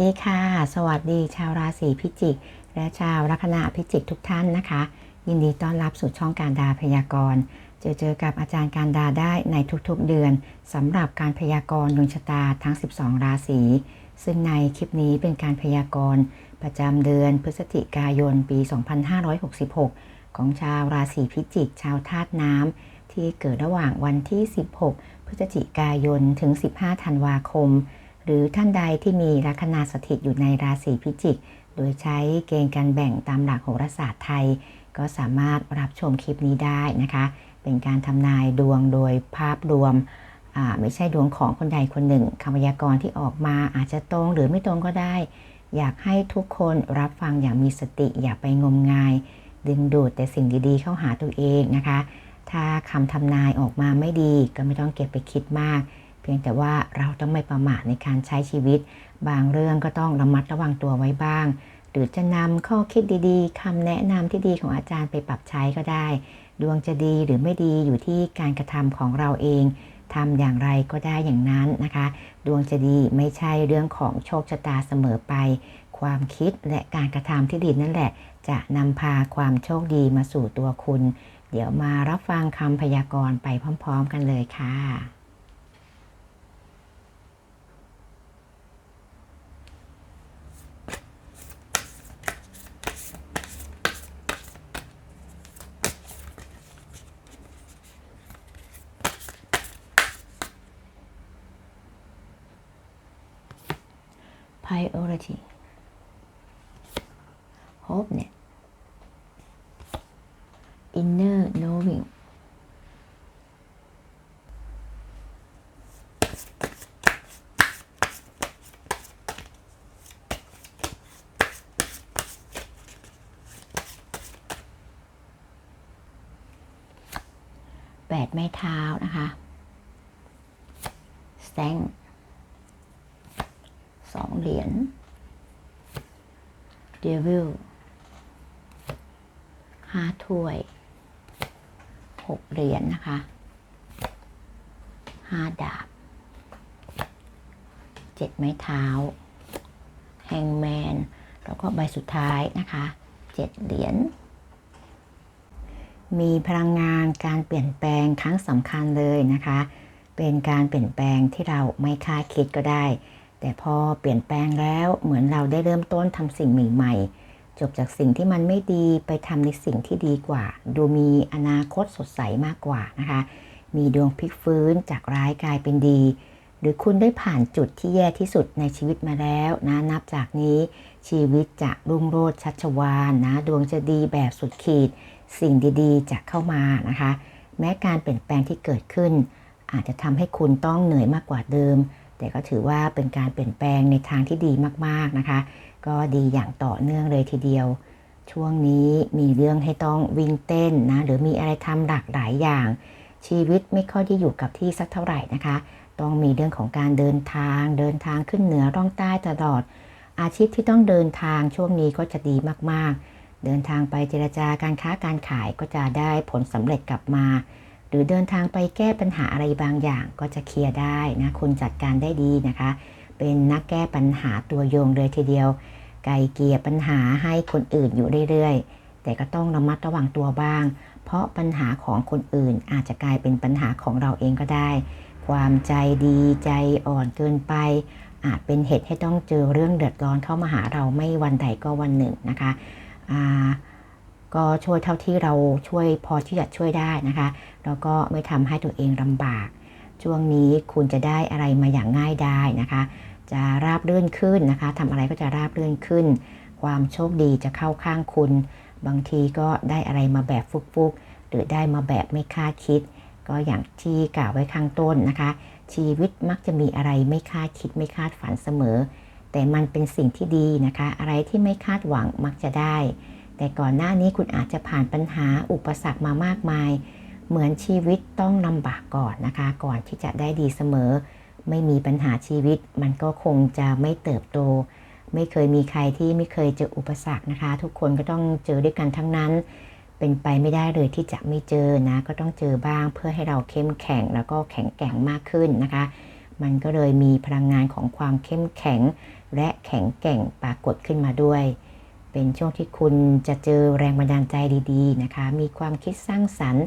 ดีค่ะ สวัสดีชาวราศีพิจิก และชาวลัคนาพิจิกทุกท่านนะคะ ยินดีต้อนรับสู่ช่องการดาพยากรณ์เจอเจอกับอาจารย์การดาได้ในทุกๆเดือนสำหรับการพยากรณ์ดวงชะตาทั้ง 12 ราศีซึ่งในคลิปนี้เป็นการพยากรณ์ประจำเดือนพฤศจิกายนปี 2566 ของชาวราศีพิจิก ชาวธาตุน้ำที่เกิดระหว่างวันที่ 16 พฤศจิกายนถึง 15 ธันวาคม หรือท่านใดที่มีลัคนาสถิตอยู่ในราศีพิจิก โดยใช้เกณฑ์การแบ่งตามหลักโหราศาสตร์ไทย ก็สามารถรับชมคลิปนี้ได้นะคะ เป็นการทำนายดวงโดยภาพรวม ไม่ใช่ดวงของคนใดคนหนึ่งคำพยากรณ์ที่ออกมาอาจจะตรงหรือไม่ตรงก็ได้ อยากให้ทุกคนรับฟังอย่างมีสติอย่าไปงมงาย ดึงดูดแต่สิ่งดีๆเข้าหาตัวเองนะคะ ถ้าคำทำนายออกมาไม่ดีก็ไม่ต้องเก็บไปคิดมาก พียงแต่ว่าเราต้องไม่ประมาทในการใช้ชีวิต บางเรื่องก็ต้องระมัดระวังตัวไว้บ้าง หรือจะนำข้อคิดดีๆคำแนะนำที่ดีของอาจารย์ไปปรับใช้ก็ได้ ดวงจะดีหรือไม่ดีอยู่ที่การกระทำของเราเองทำอย่างไรก็ได้อย่างนั้นนะคะ ดวงจะดีไม่ใช่เรื่องของโชคชะตาเสมอไป ความคิดและการกระทำที่ดีนั่นแหละ จะนำพาความโชคดีมาสู่ตัวคุณ เดี๋ยวมารับฟังคำพยากรณ์ไปพร้อม ๆ กันเลยค่ะ priority hope เนี่ย inner knowing แปดไม้เท้านะคะ strength สองเหรียญ devil ห้าถ้วยหกเหรียญนนะคะห้าดาบเจ็ดไม้เท้า แฮงแมน แล้วก็ใบสุดท้ายนะคะเจ็ดเหรียญ มีพลังงานการเปลี่ยนแปลงครั้งสำคัญเลยนะคะ เป็นการเปลี่ยนแปลงที่เราไม่คาดคิดก็ได้ แต่พอเปลี่ยนแปลงแล้วเหมือนเราได้เริ่มต้นทำสิ่งใหม่ๆ จบจากสิ่งที่มันไม่ดีไปทำในสิ่งที่ดีกว่า ดูมีอนาคตสดใสมากกว่านะคะ มีดวงพลิกฟื้นจากร้ายกลายเป็นดี หรือคุณได้ผ่านจุดที่แย่ที่สุดในชีวิตมาแล้วนะนับจากนี้ชีวิตจะรุ่งโรจน์ชัชวานนะดวงจะดีแบบสุดขีด สิ่งดีๆ จะเข้ามานะคะ แม้การเปลี่ยนแปลงที่เกิดขึ้น อาจจะทำให้คุณต้องเหนื่อยมากกว่าเดิม แต่ก็ถือว่าเป็นการเปลี่ยนแปลงในทางที่ดีมากๆนะคะ ก็ดีอย่างต่อเนื่องเลยทีเดียว ช่วงนี้มีเรื่องให้ต้องวิ่งเต้นนะหรือมีอะไรทำหลากหลายอย่าง ชีวิตไม่ค่อยที่อยู่กับที่สักเท่าไหร่นะคะ ต้องมีเรื่องของการเดินทาง เดินทางขึ้นเหนือร่องใต้ตลอด อาชีพที่ต้องเดินทางช่วงนี้ก็จะดีมากๆ เดินทางไปเจรจาการค้าการขายก็จะได้ผลสำเร็จกลับมา หรือเดินทางไปแก้ปัญหาอะไรบางอย่างก็จะเคลียร์ได้นะคุณจัดการได้ดีนะคะ เป็นนักแก้ปัญหาตัวโยงเลยทีเดียว ไกลเกลี่ยปัญหาให้คนอื่นอยู่เรื่อยๆ แต่ก็ต้องระมัดระวังตัวบ้าง เพราะปัญหาของคนอื่นอาจจะกลายเป็นปัญหาของเราเองก็ได้ ความใจดีใจอ่อนเกินไปอาจเป็นเหตุให้ต้องเจอเรื่องเดือดร้อนเข้ามาหาเราไม่วันใดก็วันหนึ่งนะคะ ก็ช่วยเท่าที่เราช่วยพอที่จะช่วยได้นะคะ แล้วก็ไม่ทำให้ตัวเองลำบาก ช่วงนี้คุณจะได้อะไรมาอย่างง่ายได้นะคะ จะราบเรื่อนขึ้นนะคะทำอะไรก็จะราบเรื่อนขึ้น ความโชคดีจะเข้าข้างคุณ บางทีก็ได้อะไรมาแบบฟุกๆ หรือได้มาแบบไม่คาดคิด ก็อย่างที่กล่าวไว้ข้างต้นนะคะ ชีวิตมักจะมีอะไรไม่คาดคิดไม่คาดฝันเสมอ แต่มันเป็นสิ่งที่ดีนะคะ อะไรที่ไม่คาดหวังมักจะได้ แต่ก่อนหน้านี้คุณอาจจะผ่านปัญหาอุปสรรคมามากมาย เหมือนชีวิตต้องลำบากก่อนนะคะ ก่อนที่จะได้ดีเสมอ ไม่มีปัญหาชีวิต มันก็คงจะไม่เติบโต ไม่เคยมีใครที่ไม่เคยเจออุปสรรคนะคะ ทุกคนก็ต้องเจอด้วยกันทั้งนั้น เป็นไปไม่ได้เลยที่จะไม่เจอนะ ก็ต้องเจอบ้างเพื่อให้เราเข้มแข็งแล้วก็แข็งแกร่งมากขึ้นนะคะ มันก็เลยมีพลังงานของความเข้มแข็ง และแข็งแกร่งปรากฏขึ้นมาด้วย เป็นช่วงที่คุณจะเจอแรงบันดาลใจดีๆนะคะ มีความคิดสร้างสรรค์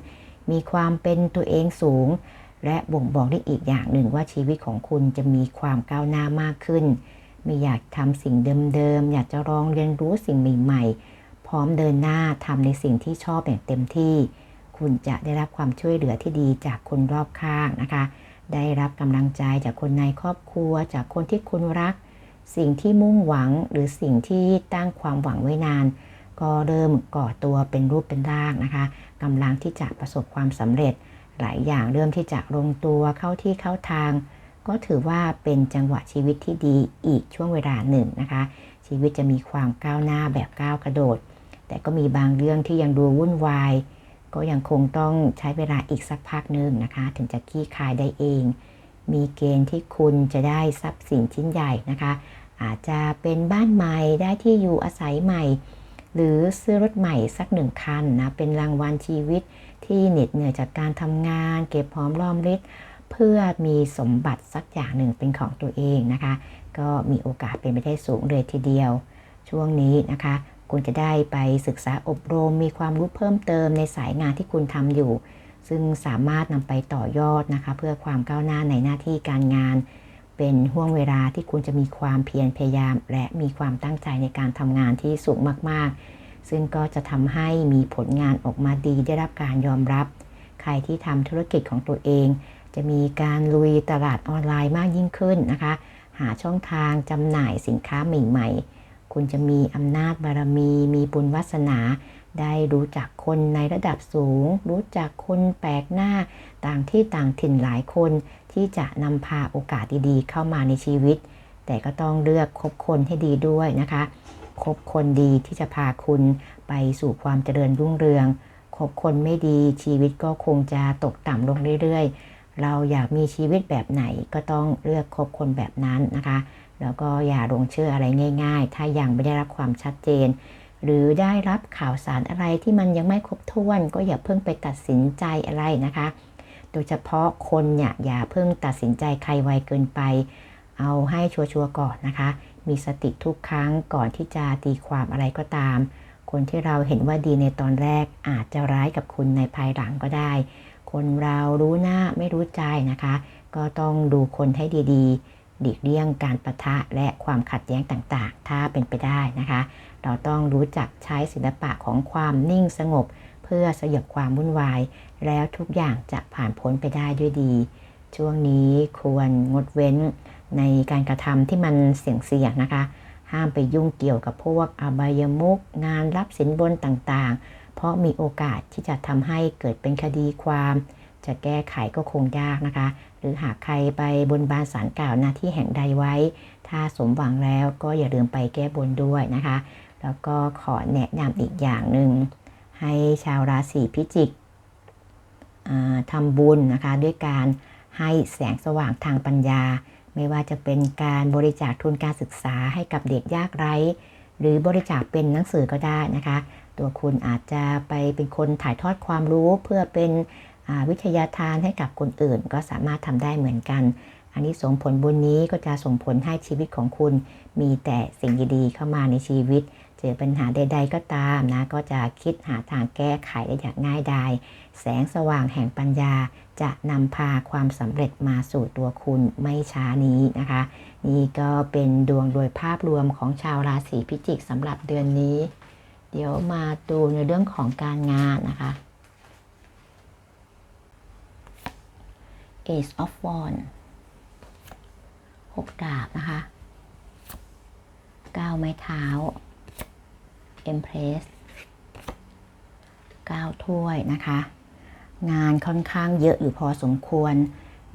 มีความเป็นตัวเองสูง และบ่งบอกได้อีกอย่างหนึ่งว่าชีวิตของคุณจะมีความก้าวหน้ามากขึ้น ไม่อยากทำสิ่งเดิมๆ อยากจะลองเรียนรู้สิ่งใหม่ๆ พร้อมเดินหน้าทำในสิ่งที่ชอบอย่างเต็มที่ คุณจะได้รับความช่วยเหลือที่ดีจากคนรอบข้างนะคะ ได้รับกำลังใจจากคนในครอบครัว จากคนที่คุณรัก สิ่งที่มุ่งหวังหรือสิ่งที่ตั้งความหวังไว้นาน ก็เริ่มก่อตัวเป็นรูปเป็นร่างนะคะกำลังที่จะประสบความสำเร็จ หลายอย่างเริ่มที่จะลงตัวเข้าที่เข้าทาง ก็ถือว่าเป็นจังหวะชีวิตที่ดีอีกช่วงเวลาหนึ่งนะคะ ชีวิตจะมีความก้าวหน้าแบบก้าวกระโดด แต่ก็มีบางเรื่องที่ยังดูวุ่นวาย ก็ยังคงต้องใช้เวลาอีกสักพักหนึ่งนะคะ ถึงจะขี้คายได้เอง มีเกณฑ์ที่คุณจะได้ทรัพย์สินชิ้นใหญ่นะคะ อาจจะเป็นบ้านใหม่ได้ที่อยู่อาศัยใหม่ หรือซื้อรถใหม่สักหนึ่งคันนะเป็นรางวัลชีวิตที่เหน็ดเหนื่อยจากการทำงาน เก็บหอมรอมริบเพื่อมีสมบัติสักอย่างหนึ่งเป็นของตัวเองนะคะ ก็มีโอกาสเป็นไปได้สูงเลยทีเดียว ช่วงนี้นะคะ คุณจะได้ไปศึกษาอบรมมีความรู้เพิ่มเติมในสายงานที่คุณทำอยู่ ซึ่งสามารถนำไปต่อยอดนะคะเพื่อความก้าวหน้าในหน้าที่การงาน เป็นห่วงเวลาที่คุณจะมีความเพียรพยายาม และมีความตั้งใจในการทำงานที่สูงมากๆ ซึ่งก็จะทำให้มีผลงานออกมาดีได้รับการยอมรับ ใครที่ทำธุรกิจของตัวเอง จะมีการลุยตลาดออนไลน์มากยิ่งขึ้นนะคะ หาช่องทางจำหน่ายสินค้าใหม่ๆ คุณจะมีอำนาจบารมี มีบุญวาสนา ได้รู้จักคนในระดับสูง รู้จักคนแปลกหน้า ต่างที่ต่างถิ่นหลายคนที่จะนำพาโอกาสดีๆ เข้ามาในชีวิต แต่ก็ต้องเลือกคบคนให้ดีด้วยนะคะคบคนดีที่จะพาคุณไปสู่ความเจริญรุ่งเรืองคบคนไม่ดีชีวิตก็คงจะตกต่ำลงเรื่อยๆ เราอยากมีชีวิตแบบไหนก็ต้องเลือกคบคนแบบนั้นนะคะ แล้วก็อย่าลงเชื่ออะไรง่าย ๆ ถ้ายังไม่ได้รับความชัดเจน หรือได้รับข่าวสารอะไรที่มันยังไม่ครบถ้วน ก็อย่าเพิ่งไปตัดสินใจอะไรนะคะ โดยเฉพาะคนเนี่ยอย่าเพิ่งตัดสินใจใครไวเกินไป เอาให้ชัวร์ๆก่อนนะคะ มีสติทุกครั้งก่อนที่จะตีความอะไรก็ตาม คนที่เราเห็นว่าดีในตอนแรกอาจจะร้ายกับคุณในภายหลังก็ได้ คนเรารู้หน้าไม่รู้ใจนะคะ ก็ต้องดูคนให้ดีๆดีกเลี่ยงการประทะและความขัดแย้งต่างๆ ถ้าเป็นไปได้นะคะ เราต้องรู้จักใช้ศิลปะของความนิ่งสงบ เพื่อสยบความวุ่นวาย แล้วทุกอย่างจะผ่านพ้นไปได้ด้วยดี ช่วงนี้ควรงดเว้นในการกระทำที่มันเสี่ยงๆนะคะ ห้ามไปยุ่งเกี่ยวกับพวกอบายมุกงานรับสินบนต่างๆ เพราะมีโอกาสที่จะทำให้เกิดเป็นคดีความ จะแก้ไขก็คงยากนะคะ หรือหากใครไปบนบานสารกล่าวหน้าที่แห่งใดไว้ ถ้าสมหวังแล้วก็อย่าลืมไปแก้บนด้วยนะคะ แล้วก็ขอแนะนำอีกอย่างหนึ่งให้ชาวราศีพิจิกทำบุญนะคะด้วยการให้แสงสว่างทางปัญญา ไม่ว่าจะเป็นการบริจาคทุนการศึกษาให้กับเด็กยากไร้ หรือบริจาคเป็นหนังสือก็ได้นะคะ ตัวคุณอาจจะไปเป็นคนถ่ายทอดความรู้เพื่อเป็นวิทยาทานให้กับคนอื่น ก็สามารถทำได้เหมือนกัน อันนี้ส่งผลบุญนี้ก็จะส่งผลให้ชีวิตของคุณมีแต่สิ่งดีๆเข้ามาในชีวิต เจอปัญหาใด ๆ ก็ตามนะ ก็จะคิดหาทางแก้ไขได้อย่างง่ายดายแสงสว่างแห่งปัญญาจะนำพาความสำเร็จมาสู่ตัวคุณไม่ช้านี้นะคะ นี่ก็เป็นดวงโดยภาพรวมของชาวราศีพิจิกสำหรับเดือนนี้ เดี๋ยวมาดูในเรื่องของการงานนะคะ Ace of Wands หกดาบนะคะเก้าไม้เท้า Empress เก้าถ้วยนะคะ งานค่อนข้างเยอะอยู่พอสมควร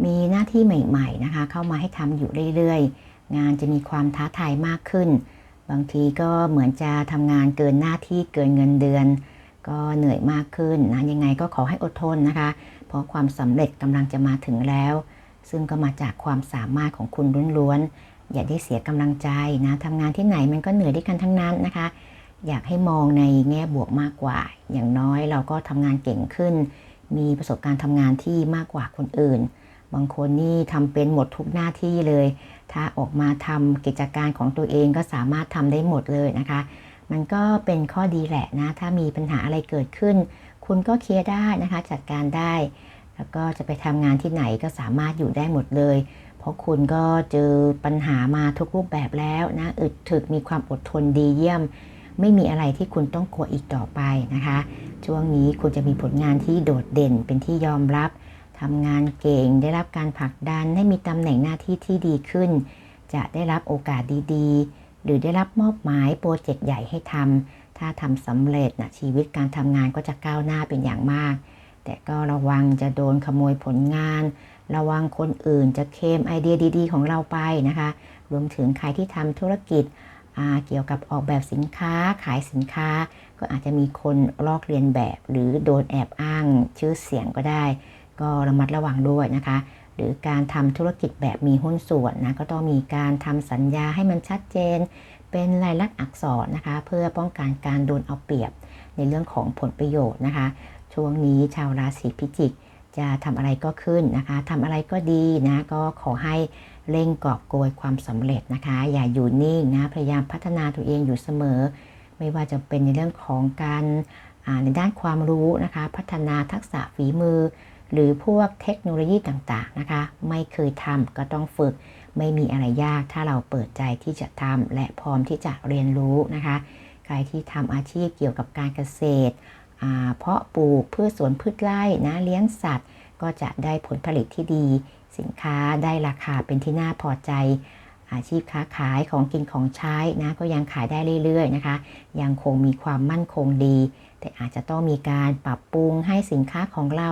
มีหน้าที่ใหม่ๆนะคะ เข้ามาให้ทำอยู่เรื่อยๆ งานจะมีความท้าทายมากขึ้น บางทีก็เหมือนจะทำงานเกินหน้าที่เกินเงินเดือน ก็เหนื่อยมากขึ้นนะยังไงก็ขอให้อดทนนะคะ เพราะความสำเร็จกำลังจะมาถึงแล้ว ซึ่งก็มาจากความสามารถของคุณล้วนๆอย่าได้เสียกำลังใจนะทำงานที่ไหนมันก็เหนื่อยด้วยกันทั้งนั้นนะคะ อยากให้มองในแง่บวกมากกว่า อย่างน้อยเราก็ทำงานเก่งขึ้น มีประสบการณ์ทำงานที่มากกว่าคนอื่น บางคนนี่ทำเป็นหมดทุกหน้าที่เลย ถ้าออกมาทำกิจการของตัวเองก็สามารถทำได้หมดเลยนะคะ มันก็เป็นข้อดีแหละนะ ถ้ามีปัญหาอะไรเกิดขึ้น คุณก็เคลียร์ได้นะคะ จัดการได้ แล้วก็จะไปทำงานที่ไหนก็สามารถอยู่ได้หมดเลย เพราะคุณก็เจอปัญหามาทุกรูปแบบแล้วนะ อึดถึกมีความอดทนดีเยี่ยม ไม่มีอะไรที่คุณต้องกลัวอีกต่อไปนะคะ ช่วงนี้คุณจะมีผลงานที่โดดเด่นเป็นที่ยอมรับทำงานเก่งได้รับการผลักดันให้มีตำแหน่งหน้าที่ที่ดีขึ้น จะได้รับโอกาสดีๆ หรือได้รับมอบหมายโปรเจกต์ใหญ่ให้ทำถ้าทำสำเร็จนะชีวิตการทำงานก็จะก้าวหน้าเป็นอย่างมาก แต่ก็ระวังจะโดนขโมยผลงาน ระวังคนอื่นจะเคมไอเดียดี ๆ ของเราไปนะคะ รวมถึงใครที่ทำธุรกิจ เกี่ยวกับออกแบบสินค้าขายสินค้า ก็อาจจะมีคนลอกเลียนแบบ หรือโดนแอบอ้างชื่อเสียงก็ได้ ก็ระมัดระวังด้วยนะคะ หรือการทำธุรกิจแบบมีหุ้นส่วนนะก็ต้องมีการทำสัญญาให้มันชัดเจน เป็นลายลักษณ์อักษรนะคะ เพื่อป้องกันการโดนเอาเปรียบในเรื่องของผลประโยชน์นะคะ ช่วงนี้ชาวราศีพิจิกจะทำอะไรก็ขึ้นนะคะทำอะไรก็ดีนะก็ขอให้ เร่งกอบโกยความสำเร็จนะคะ อย่าอยู่นิ่งนะพยายามพัฒนาตัวเองอยู่เสมอ ไม่ว่าจะเป็นในเรื่องของการในด้านความรู้นะคะ พัฒนาทักษะฝีมือ หรือพวกเทคโนโลยีต่างๆนะคะ ไม่เคยทำก็ต้องฝึก ไม่มีอะไรยากถ้าเราเปิดใจที่จะทำและพร้อมที่จะเรียนรู้นะคะ ใครที่ทำอาชีพเกี่ยวกับการเกษตรเพาะปลูกพืชสวนพืชไร่นะเลี้ยงสัตว์ ก็จะได้ผลผลิตที่ดี สินค้าได้ราคาเป็นที่น่าพอใจ อาชีพค้าขายของกินของใช้นะก็ยังขายได้เรื่อยๆนะคะ ยังคงมีความมั่นคงดี แต่อาจจะต้องมีการปรับปรุงให้สินค้าของเรา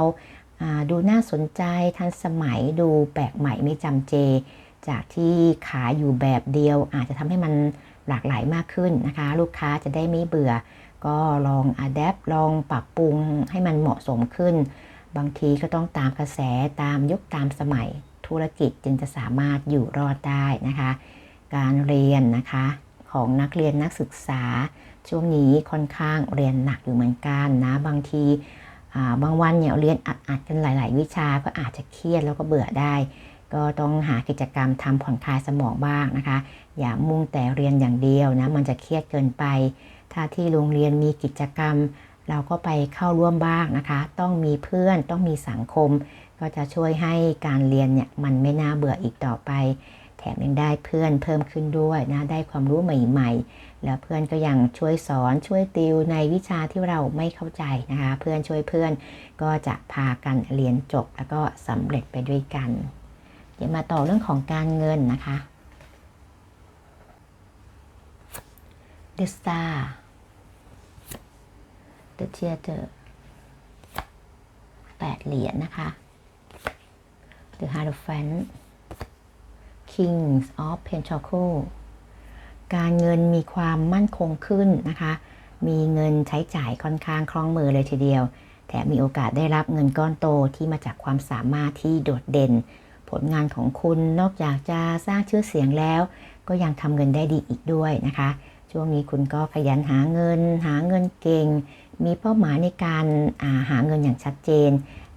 ดูน่าสนใจทันสมัยดูแปลกใหม่ไม่จำเจ จากที่ขายอยู่แบบเดียว อาจจะทำให้มันหลากหลายมากขึ้นนะคะ ลูกค้าจะได้ไม่เบื่อ ก็ลองอัดแอปลองปรับปรุงให้มันเหมาะสมขึ้น บางทีก็ต้องตามกระแสตามยุคตามสมัยธุรกิจจึงจะสามารถอยู่รอดได้นะคะ การเรียนนะคะของนักเรียนนักศึกษา ช่วงนี้ค่อนข้างเรียนหนักอยู่เหมือนกันนะบางทีบางวันเนี่ยเรียนอัดๆกันหลาย ๆ วิชาก็อาจจะเครียดแล้วก็เบื่อได้ ก็ต้องหากิจกรรมทำผ่อนคลายสมองบ้างนะคะ อย่ามุ่งแต่เรียนอย่างเดียวนะมันจะเครียดเกินไป ถ้าที่โรงเรียนมีกิจกรรม เราก็ไปเข้าร่วมบ้างนะคะ ต้องมีเพื่อนต้องมีสังคม ก็จะช่วยให้การเรียนเนี่ยมันไม่น่าเบื่ออีกต่อไป แถมยังได้เพื่อนเพิ่มขึ้นด้วยนะได้ความรู้ใหม่ ๆ แล้วเพื่อนก็ยังช่วยสอนช่วยติวในวิชาที่เราไม่เข้าใจนะคะ เพื่อนช่วยเพื่อนก็จะพากันเรียนจบแล้วก็สำเร็จไปด้วยกัน เดี๋ยวมาต่อเรื่องของการเงินนะคะ The Star The Theater แปดเหรียญนะคะ The Hierophant Kings of Pentacles การเงินมีความมั่นคงขึ้นนะคะ มีเงินใช้จ่ายค่อนข้างคล่องมือเลยทีเดียว แถมมีโอกาสได้รับเงินก้อนโตที่มาจากความสามารถที่โดดเด่น ผลงานของคุณนอกจากจะสร้างชื่อเสียงแล้ว ก็ยังทำเงินได้ดีอีกด้วยนะคะ ช่วงนี้คุณก็ขยันหาเงิน หาเงินเก่ง มีเป้าหมายในการาหาเงินอย่างชัดเจน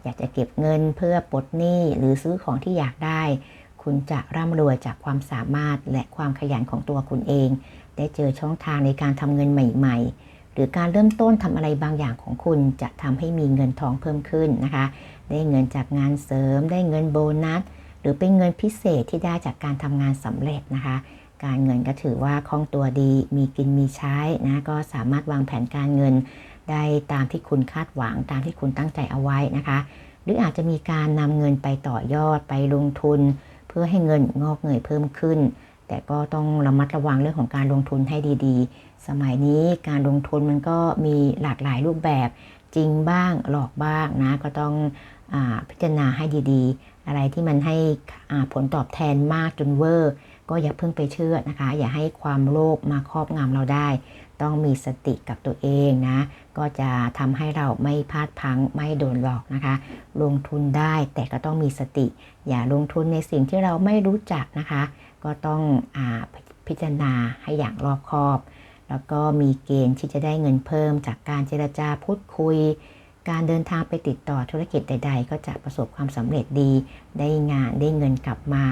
อยากจะเก็บเงินเพื่อปลดหนี้หรือซื้อของที่อยากได้ คุณจะร่ำรวยจากความสามารถและความขยันของตัวคุณเอง ได้เจอช่องทางในการทำเงินใหม่ ๆ หรือการเริ่มต้นทำอะไรบางอย่างของคุณจะทำให้มีเงินทองเพิ่มขึ้นนะคะ ได้เงินจากงานเสริม ได้เงินโบนัส หรือเป็นเงินพิเศษที่ได้จากการทำงานสำเร็จนะคะการเงินก็ถือว่าคล่องตัวดี มีกินมีใช้นะ ก็สามารถวางแผนการเงิน ได้ตามที่คุณคาดหวังตามที่คุณตั้งใจเอาไว้นะคะ หรืออาจจะมีการนำเงินไปต่อยอดไปลงทุน เพื่อให้เงินงอกเงยเพิ่มขึ้น แต่ก็ต้องระมัดระวังเรื่องของการลงทุนให้ดีๆ สมัยนี้การลงทุนมันก็มีหลากหลายรูปแบบจริงบ้างหลอกบ้างนะก็ต้องอพิจารณาให้ดีๆ อะไรที่มันให้ผลตอบแทนมากจนเวอร์ ก็อย่าเพิ่งไปเชื่อนะคะ อย่าให้ความโลภมาครอบงำเราได้ ต้องมีสติกับตัวเองนะ ก็จะทำให้เราไม่พลาดพังไม่โดนหลอกนะคะ ลงทุนได้แต่ก็ต้องมีสติ อย่าลงทุนในสิ่งที่เราไม่รู้จักนะคะ ก็ต้องอพิจารณาให้อย่างรอบคอบ แล้วก็มีเกณฑ์ที่จะได้เงินเพิ่มจากการเจรจาพูดคุยการเดินทางไปติดต่อธุรกิจใด ๆ ก็จะประสบความสำเร็จดี ได้งานได้เงินกลับมา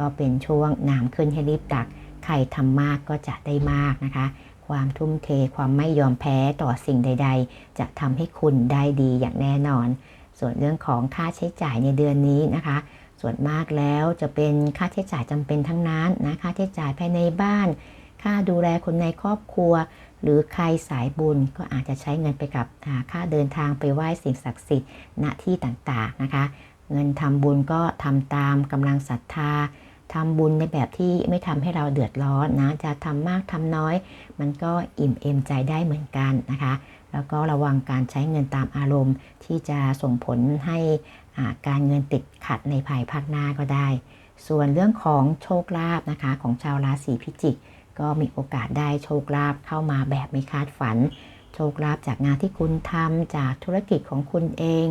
ก็เป็นช่วงน้ำขึ้นให้รีบตัก ใครทำมากก็จะได้มากนะคะ ความทุ่มเทความไม่ยอมแพ้ต่อสิ่งใด ๆ จะทำให้คุณได้ดีอย่างแน่นอน ส่วนเรื่องของค่าใช้จ่ายในเดือนนี้นะคะ ส่วนมากแล้วจะเป็นค่าใช้จ่ายจำเป็นทั้งนั้นนะค่าใช้จ่ายภายในบ้าน ค่าดูแลคนในครอบครัว หรือใครสายบุญก็อาจจะใช้เงินไปกับค่าเดินทางไปไหว้สิ่งศักดิ์สิทธิ์ณที่ต่างๆนะคะเงินทำบุญก็ทำตามกำลังศรัทธา ทำบุญในแบบที่ไม่ทำให้เราเดือดร้อนนะ จะทำมากทำน้อย มันก็อิ่มเอมใจได้เหมือนกันนะคะ แล้วก็ระวังการใช้เงินตามอารมณ์ ที่จะส่งผลให้การเงินติดขัดในภายภาคหน้าก็ได้ ส่วนเรื่องของโชคลาภนะคะของชาวราศีพิจิก ก็มีโอกาสได้โชคลาภเข้ามาแบบไม่คาดฝัน โชคลาภจากงานที่คุณทำจากธุรกิจของคุณเอง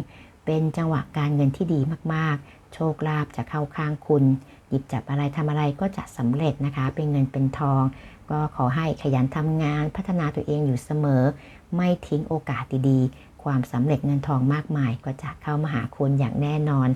เป็นจังหวะการเงินที่ดีมากๆ โชคลาภจะเข้าข้างคุณ หยิบจับอะไรทำอะไรก็จะสำเร็จนะคะ เป็นเงินเป็นทอง ก็ขอให้ขยันทำงานพัฒนาตัวเองอยู่เสมอ ไม่ทิ้งโอกาสดีๆ ความสำเร็จเงินทองมากมาย ก็จะเข้ามาหาคุณอย่างแน่นอน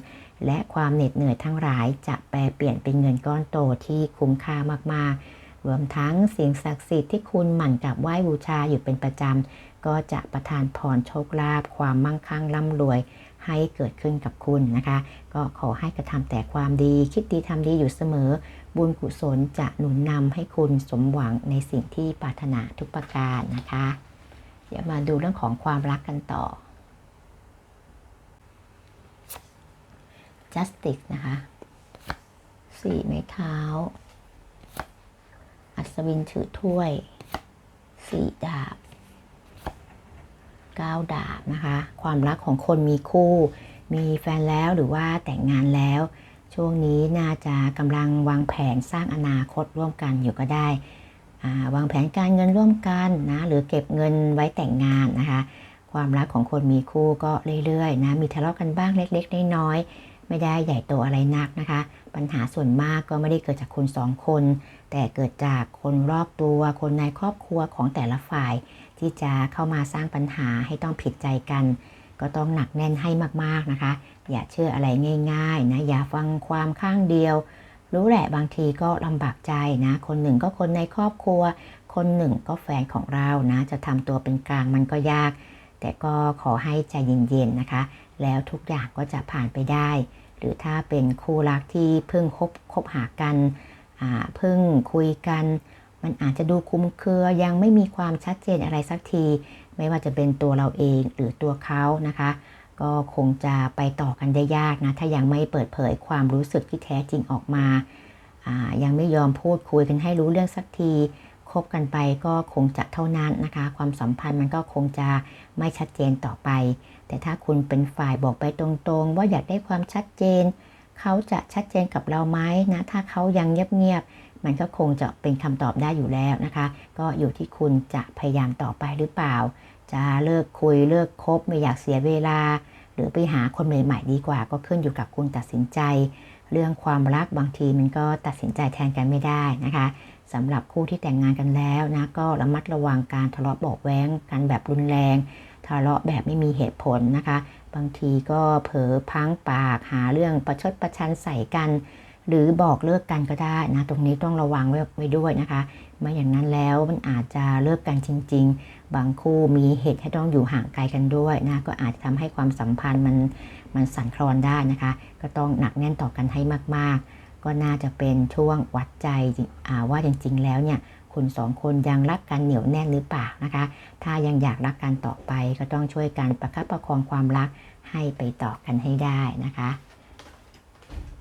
และความเหน็ดเหนื่อยทั้งหลายจะแปลเปลี่ยนเป็นเงินก้อนโตที่คุ้มค่ามากๆ รวมทั้งสิ่งศักดิ์สิทธิ์ที่คุณหมั่นกับไหว้บูชาอยู่เป็นประจำก็จะประทานพรโชคลาภความมั่งคั่งร่ำรวย ให้เกิดขึ้นกับคุณนะคะ ก็ขอให้กระทำแต่ความดีคิดดีทำดีอยู่เสมอ บุญกุศลจะหนุนนำให้คุณสมหวังในสิ่งที่ปรารถนาทุกประการนะคะ เดี๋ยวมาดูเรื่องของความรักกันต่อ justice นะคะสี่ไม้เท้า อัศวินถือถ้วย สี่ดาบ ก้าวดาบนะคะ ความรักของคนมีคู่ มีแฟนแล้วหรือว่าแต่งงานแล้ว ช่วงนี้น่าจะกำลังวางแผนสร้างอนาคตร่วมกันอยู่ก็ได้วางแผนการเงินร่วมกันนะหรือเก็บเงินไว้แต่งงานนะคะ ความรักของคนมีคู่ก็เรื่อยๆนะมีทะเลาะกันบ้างเล็กๆน้อยๆไม่ได้ใหญ่โตอะไรนักนะคะ ปัญหาส่วนมากก็ไม่ได้เกิดจากคุณสองคน แต่เกิดจากคนรอบตัวคนในครอบครัวของแต่ละฝ่าย ที่จะเข้ามาสร้างปัญหาให้ต้องผิดใจกัน ก็ต้องหนักแน่นให้มากๆนะคะ อย่าเชื่ออะไรง่ายๆนะอย่าฟังความข้างเดียว รู้แหละบางทีก็ลำบากใจนะ คนหนึ่งก็คนในครอบครัว คนหนึ่งก็แฟนของเรานะ จะทำตัวเป็นกลางมันก็ยาก แต่ก็ขอให้ใจเย็นๆนะคะ แล้วทุกอย่างก็จะผ่านไปได้ หรือถ้าเป็นคู่รักที่เพิ่งคบคบหากันเพิ่งคุยกัน มันอาจจะดูคุ้มเครือยังไม่มีความชัดเจนอะไรสักที ไม่ว่าจะเป็นตัวเราเองหรือตัวเขานะคะ ก็คงจะไปต่อกันได้ยากนะ ถ้ายังไม่เปิดเผยความรู้สึกที่แท้จริงออกมาายังไม่ยอมพูดคุยกันให้รู้เรื่องสักทีคบกันไปก็คงจะเท่านั้นนะคะ ความสัมพันธ์มันก็คงจะไม่ชัดเจนต่อไป แต่ถ้าคุณเป็นฝ่ายบอกไปตรงๆ ว่าอยากได้ความชัดเจน เขาจะชัดเจนกับเราไหมนะ ถ้าเขายังเงียบ มันก็คงจะเป็นคำตอบได้อยู่แล้วนะคะ ก็อยู่ที่คุณจะพยายามต่อไปหรือเปล่า จะเลิกคุยเลิกคบไม่อยากเสียเวลา หรือไปหาคนใหม่ ๆ ดีกว่า ก็ขึ้นอยู่กับคุณตัดสินใจ เรื่องความรักบางทีมันก็ตัดสินใจแทนกันไม่ได้นะคะสำหรับคู่ที่แต่งงานกันแล้วนะก็ระมัดระวังการทะเลาะบอกแว้งกันแบบรุนแรงทะเลาะแบบไม่มีเหตุผลนะคะ บางทีก็เผลอพังปากหาเรื่องประชดประชันใส่กัน หรือบอกเลิกกันก็ได้นะตรงนี้ต้องระวังไว้ไวด้วยนะคะไม่อย่างนั้นแล้วมันอาจจะเลิกกันจริง ๆ บางคู่มีเหตุให้ต้องอยู่ห่างไกลกันด้วยนะก็อาจจะทำให้ความสัมพันธ์มันมันสั่นคลอนได้นะคะ ก็ต้องหนักแน่นต่อกันให้มากๆ ก็น่าจะเป็นช่วงวัดใจว่าจริง ๆ แล้วเนี่ยคุณสองคนยังรักกันเหนียวแน่นหรือเปล่านะคะ ถ้ายังอยากรักกันต่อไปก็ต้องช่วยกันประคับประคองความรักให้ไปต่อกันให้ได้นะคะ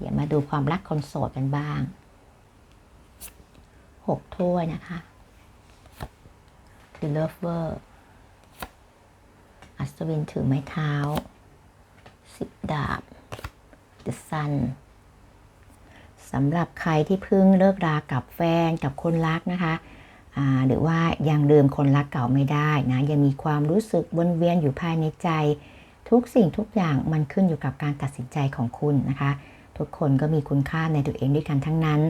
เดี๋ยวมาดูความรักคนโสดกันบ้างหกถ้วยนะคะ The Lover อัศวินถือไม้เท้า สิบดาบ The Sun สำหรับใครที่เพิ่งเลิกรากับแฟนกับคนรักนะคะหรือว่ายังลืมคนรักเก่าไม่ได้นะ ยังมีความรู้สึกวนเวียนอยู่ภายในใจ ทุกสิ่งทุกอย่างมันขึ้นอยู่กับการตัดสินใจของคุณนะคะ ทุกคนก็มีคุณค่าในตัวเองด้วยกันทั้งนั้น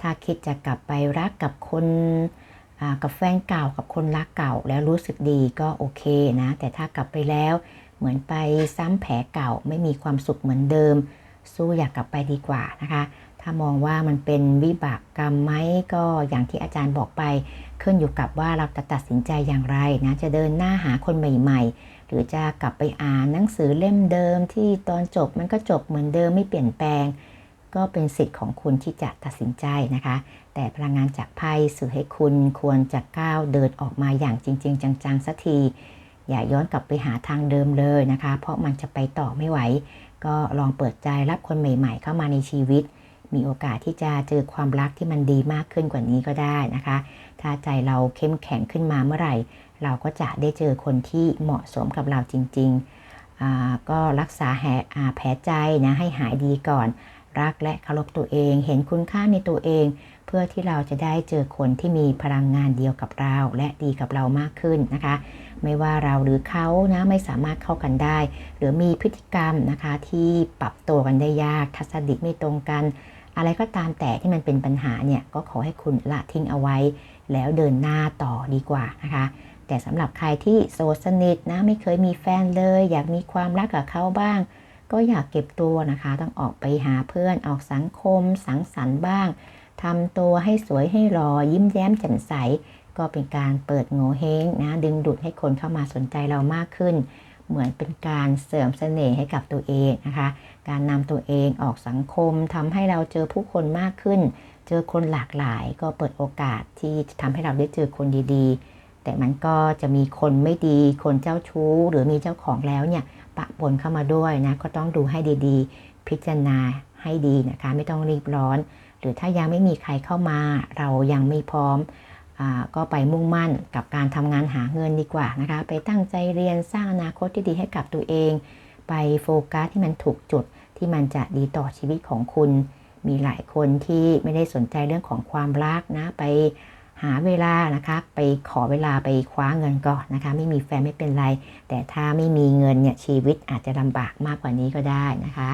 ถ้าคิดจะกลับไปรักกับคนกับแฟนเก่ากับคนรักเก่าแล้วรู้สึกดีก็โอเคนะ แต่ถ้ากลับไปแล้วเหมือนไปซ้ำแผลเก่าไม่มีความสุขเหมือนเดิม สู้อยากกลับไปดีกว่านะคะ ถ้ามองว่ามันเป็นวิบากกรรมไหมก็อย่างที่อาจารย์บอกไป ขึ้นอยู่กับว่าเราจะตัดสินใจอย่างไรนะจะเดินหน้าหาคนใหม่ ๆ หรือจะกลับไปอ่านหนังสือเล่มเดิมที่ตอนจบมันก็จบเหมือนเดิมไม่เปลี่ยนแปลง ก็เป็นสิทธิ์ของคุณที่จะตัดสินใจนะคะ แต่พลังงานจากไพ่สื่อให้คุณควรจะก้าวเดินออกมาอย่างจริง ๆ จังๆสักที อย่าย้อนกลับไปหาทางเดิมเลยนะคะ เพราะมันจะไปต่อไม่ไหว ก็ลองเปิดใจรับคนใหม่ ๆ เข้ามาในชีวิต มีโอกาสที่จะเจอความรักที่มันดีมากขึ้นกว่านี้ก็ได้นะคะ ถ้าใจเราเข้มแข็งขึ้นมาเมื่อไหร่ เราก็จะได้เจอคนที่เหมาะสมกับเราจริงๆ ก็รักษาแผลใจนะให้หายดีก่อน รักและเคารพตัวเอง เห็นคุณค่าในตัวเอง เพื่อที่เราจะได้เจอคนที่มีพลังงานเดียวกับเรา และดีกับเรามากขึ้นนะคะ ไม่ว่าเราหรือเขานะไม่สามารถเข้ากันได้ หรือมีพฤติกรรมนะคะที่ปรับตัวกันได้ยาก ทัศนคติไม่ตรงกันอะไรก็ตามแต่ที่มันเป็นปัญหาเนี่ยก็ขอให้คุณละทิ้งเอาไว้ แล้วเดินหน้าต่อดีกว่านะคะ แต่สำหรับใครที่โสดสนิทนะไม่เคยมีแฟนเลย อยากมีความรักกับเขาบ้าง ก็อยากเก็บตัวนะคะ ต้องออกไปหาเพื่อนออกสังคม สังสรรค์บ้างทำตัวให้สวยให้รอยิ้มแย้มแจ่มใส ก็เป็นการเปิดโงเฮงนะ ดึงดูดให้คนเข้ามาสนใจเรามากขึ้น เหมือนเป็นการเสริมเสน่ห์ให้กับตัวเองนะคะ การนำตัวเองออกสังคมทำให้เราเจอผู้คนมากขึ้น เจอคนหลากหลาย ก็เปิดโอกาสที่ทำให้เราได้เจอคนดีๆ แต่มันก็จะมีคนไม่ดีคนเจ้าชู้ หรือมีเจ้าของแล้วเนี่ยปะปนเข้ามาด้วยนะก็ต้องดูให้ดีๆ พิจารณาให้ดีนะคะ ไม่ต้องรีบร้อน หรือถ้ายังไม่มีใครเข้ามา เรายังไม่พร้อมอก็ไปมุ่งมั่นกับการทำงานหาเงินดีกว่านะคะ ไปตั้งใจเรียนสร้างอนาคตที่ดีให้กับตัวเอง ไปโฟกัสที่มันถูกจุดที่มันจะดีต่อชีวิตของคุณ มีหลายคนที่ไม่ได้สนใจเรื่องของความรักนะไป หาเวลานะคะไปขอเวลาไปคว้าเงินก่อนนะคะ ไม่มีแฟนไม่เป็นไร แต่ถ้าไม่มีเงินเนี่ยชีวิตอาจจะลำบากมากกว่านี้ก็ได้นะคะ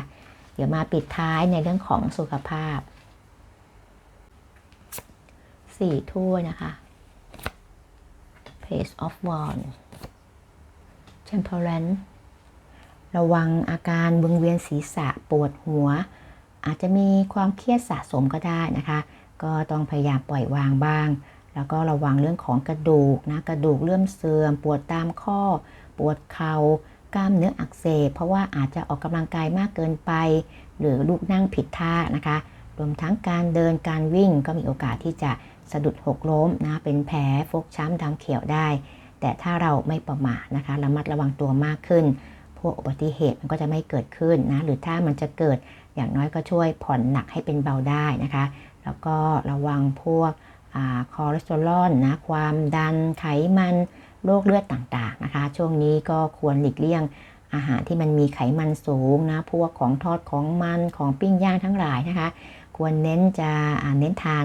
เดี๋ยวมาปิดท้ายในเรื่องของสุขภาพสี่ถ้วนะคะ Page of Wands Temperance ระวังอาการวิงเวียนศีรษะปวดหัว อาจจะมีความเครียดสะสมก็ได้นะคะ ก็ต้องพยายามปล่อยวางบ้าง แล้วก็ระวังเรื่องของกระดูกนะกระดูกเริ่มเสื่อม ปวดตามข้อ ปวดเขา่ากล้ามเนื้ออักเสบเพราะว่าอาจจะออกกำลังกายมากเกินไป หรือลุกนั่งผิดท่านะคะ รวมทั้งการเดินการวิ่งก็มีโอกาสที่จะสะดุดหกล้มนะเป็นแผลฟกช้ำดำเขียวได้ แต่ถ้าเราไม่ประมาทนะคะระมัดระวังตัวมากขึ้น พวกอุบัติเหตุมันก็จะไม่เกิดขึ้นนะหรือถ้ามันจะเกิดอย่างน้อยก็ช่วยผ่อนหนักให้เป็นเบาได้นะคะ แล้วก็ระวังพวก คอเลสเตอรอลนะความดันไขมันโรคเลือดต่างๆนะคะ ช่วงนี้ก็ควรหลีกเลี่ยงอาหารที่มันมีไขมันสูงนะพวกของทอดของมันของปิ้งย่างทั้งหลายนะคะ ควรเน้นจะเน้นทาน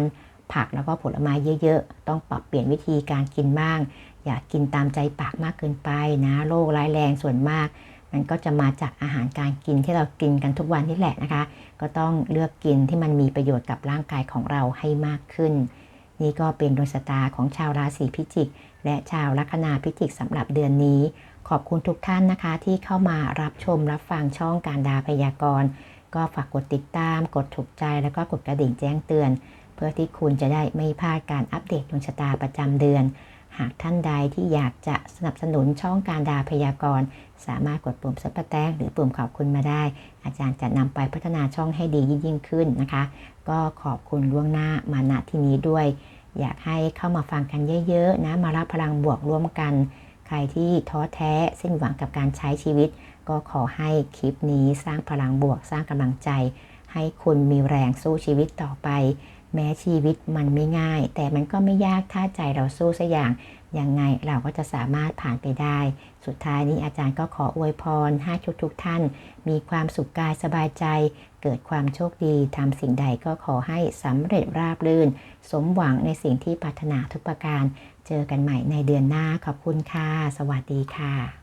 ผักแล้วก็ผลไม้เยอะๆ ต้องปรับเปลี่ยนวิธีการกินบ้าง อย่ากกินตามใจปากมากเกินไปนะโรคร้ายแรงส่วนมาก มันก็จะมาจากอาหารการกินที่เรากินกันทุกวันนี่แหละนะคะ ก็ต้องเลือกกินที่มันมีประโยชน์กับร่างกายของเราให้มากขึ้น นี่ก็เป็นดวงชะตาของชาวราศีพิจิก และชาวลัคนาพิจิกสำหรับเดือนนี้ ขอบคุณทุกท่านนะคะ ที่เข้ามารับชมรับฟังช่องการดาพยากรณ์ ก็ฝากกดติดตาม กดถูกใจแล้วก็กดกระดิ่งแจ้งเตือน เพื่อที่คุณจะได้ไม่พลาดการอัปเดตดวงชะตาประจำเดือน หากท่านใดที่อยากจะสนับสนุนช่องการดาพยากรณ์ สามารถกดปุ่มซับสไครต์หรือปุ่มขอบคุณมาได้ อาจารย์จะนำไปพัฒนาช่องให้ดียิ่งขึ้นนะคะ ก็ขอบคุณล่วงหน้ามาณที่นี้ด้วย อยากให้เข้ามาฟังกันเยอะๆนะมารับพลังบวกร่วมกัน ใครที่ท้อแท้สิ้นหวังกับการใช้ชีวิต ก็ขอให้คลิปนี้สร้างพลังบวกสร้างกำลังใจ ให้คุณมีแรงสู้ชีวิตต่อไป แม้ชีวิตมันไม่ง่าย แต่มันก็ไม่ยากถ้าใจเราสู้สัอย่างยังไงเราก็จะสามารถผ่านไปได้ สุดท้ายนี้อาจารย์ก็ขออวยพรให้ทุกทุกท่าน มีความสุขกายสบายใจ เกิดความโชคดีทำสิ่งใดก็ขอให้สำเร็จราบรื่น สมหวังในสิ่งที่ปรารถนาทุกประการ เจอกันใหม่ในเดือนหน้าขอบคุณค่ะ สวัสดีค่ะ